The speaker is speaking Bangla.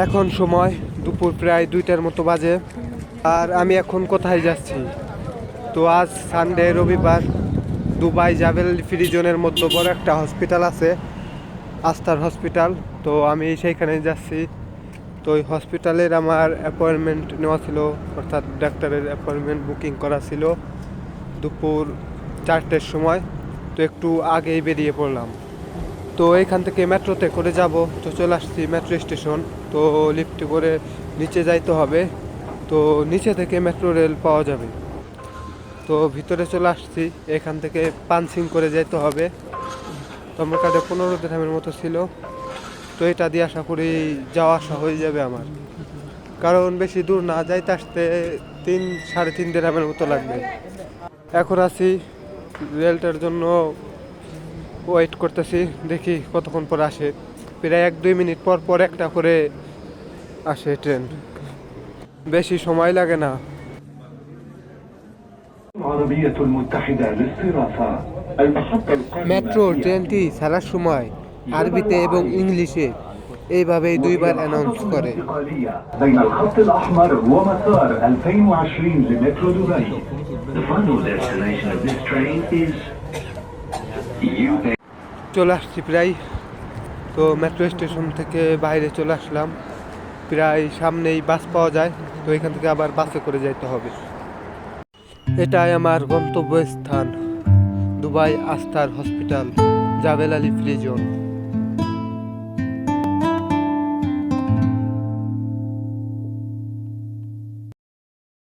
এখন সময় দুপুর প্রায় দুইটার মতো বাজে। আর আমি এখন কোথায় যাচ্ছি? তো আজ সানডে রবিবার দুবাই জাভেল ফ্রি জোনের মধ্যে বড় একটা হসপিটাল আছে, আস্থার হসপিটাল তো আমি সেইখানে যাচ্ছি। তো ওই হসপিটালের আমার অ্যাপয়েন্টমেন্ট নেওয়া ছিল, অর্থাৎ ডাক্তারের অ্যাপয়েন্টমেন্ট বুকিং করা ছিল দুপুর চারটের সময়। তো একটু আগেই বেরিয়ে পড়লাম। তো এখান থেকে মেট্রোতে করে যাব। তো চলে আসছি মেট্রো স্টেশন। তো লিফটে করে নিচে যাইতে হবে। তো নিচে থেকে মেট্রো রেল পাওয়া যাবে। তো ভিতরে চলে আসছি। এখান থেকে পানসিং করে যেতে হবে। তো আমার কাছে পনেরো দিনের মতো ছিল। তো এটা দিয়ে আশা করি যাওয়া আসা হয়ে যাবে আমার। কারণ বেশি দূর না যাইতে আসতে তিন, সাড়ে তিন দিনের মতো লাগবে। এখন আছি রেলটার জন্য ওয়েট করতেছি দেখি কতক্ষণ পর আসে। প্রায় এক দুই মিনিট পর পর একটা করে আসে ট্রেন। বেশি সময় লাগে না। মেট্রো ট্রেনটি ছাড়ার সময় আরবিতে এবং ইংলিশে এইভাবে দুইবার অ্যানাউন্স করে। চলে আসছি প্রায়। তো মেট্রো স্টেশন থেকে বাইরে চলে আসলাম। প্রায় সামনেই বাস পাওয়া যায়। তো এখান থেকে আবার বাসে করে যাইতে হবে। এটাই আমার গন্তব্যস্থান, Dubai Aster hospital Jebel Ali free zone